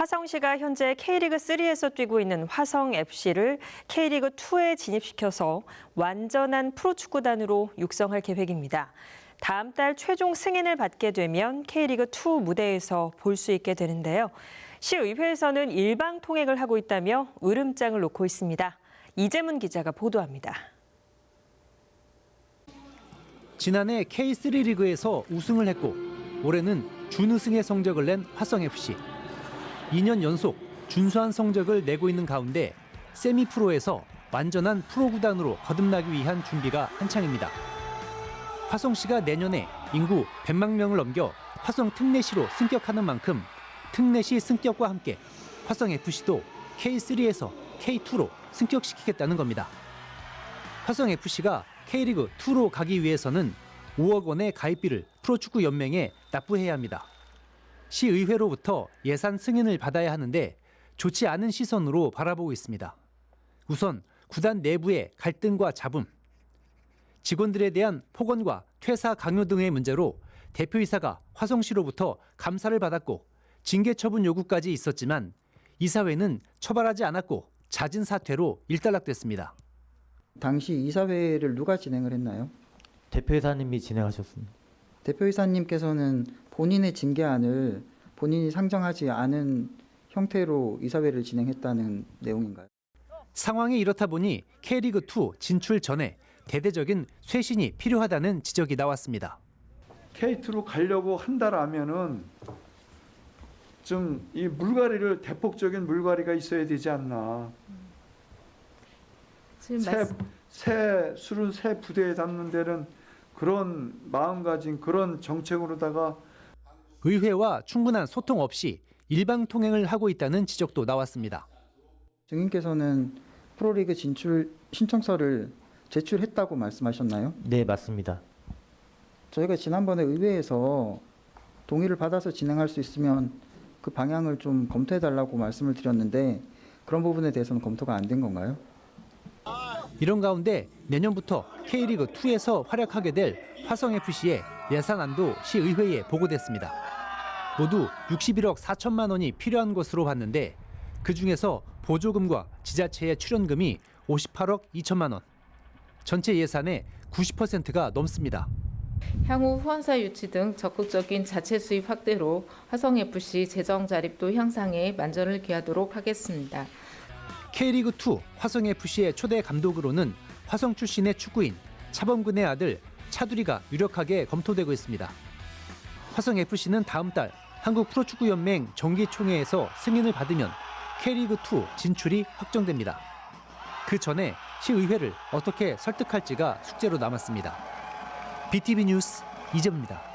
화성시가 현재 K리그 3에서 뛰고 있는 화성 FC를 K리그 2에 진입시켜서 완전한 프로축구단으로 육성할 계획입니다. 다음 달 최종 승인을 받게 되면 K리그 2 무대에서 볼 수 있게 되는데요. 시의회에서는 일방 통행을 하고 있다며 으름장을 놓고 있습니다. 이재문 기자가 보도합니다. 지난해 K3 리그에서 우승을 했고 올해는 준우승의 성적을 낸 화성FC. 2년 연속 준수한 성적을 내고 있는 가운데 세미 프로에서 완전한 프로 구단으로 거듭나기 위한 준비가 한창입니다. 화성 시가 내년에 인구 100만 명을 넘겨 화성 특례시로 승격하는 만큼 특례시 승격과 함께 화성FC도 K3에서 K2로 승격시키겠다는 겁니다. 화성FC가 K리그 2로 가기 위해서는 5억 원의 가입비를 프로축구 연맹에 납부해야 합니다. 시의회로부터 예산 승인을 받아야 하는데 좋지 않은 시선으로 바라보고 있습니다. 우선 구단 내부의 갈등과 잡음, 직원들에 대한 폭언과 퇴사 강요 등의 문제로 대표이사가 화성시로부터 감사를 받았고 징계 처분 요구까지 있었지만 이사회는 처벌하지 않았고 잦은 사퇴로 일단락됐습니다. 당시 이사회를 누가 진행을 했나요? 대표이사님이 진행하셨습니다. 대표이사님께서는 본인의 징계안을 본인이 상정하지 않은 형태로 이사회를 진행했다는 내용인가요? 상황이 이렇다 보니 K리그2 진출 전에 대대적인 쇄신이 필요하다는 지적이 나왔습니다. K2로 가려고 한다라면은 좀 이 물갈이를 대폭적인 물갈이가 있어야 되지 않나. 지금 새, 말씀, 새 술은 새 부대에 담는 데는 그런 마음가짐, 그런 정책으로다가 의회와 충분한 소통 없이 일방 통행을 하고 있다는 지적도 나왔습니다. 증인께서는 프로리그 진출 신청서를 제출했다고 말씀하셨나요? 네, 맞습니다. 저희가 지난번에 의회에서 동의를 받아서 진행할 수 있으면 그 방향을 좀 검토해 달라고 말씀을 드렸는데 그런 부분에 대해서는 검토가 안 된 건가요? 이런 가운데 내년부터 K리그 2에서 활약하게 될 화성FC의 예산안도 시의회에 보고됐습니다. 모두 61억 4천만 원이 필요한 것으로 봤는데 그 중에서 보조금과 지자체의 출연금이 58억 2천만 원. 전체 예산의 90%가 넘습니다. 향후 후원사 유치 등 적극적인 자체 수입 확대로 화성FC 재정 자립도 향상에 만전을 기하도록 하겠습니다. K리그2 화성FC의 초대 감독으로는 화성 출신의 축구인 차범근의 아들 차두리가 유력하게 검토되고 있습니다. 화성FC는 다음 달 한국 프로축구연맹 정기총회에서 승인을 받으면 K리그2 진출이 확정됩니다. 그 전에 시의회를 어떻게 설득할지가 숙제로 남았습니다. BTV 뉴스 이재입니다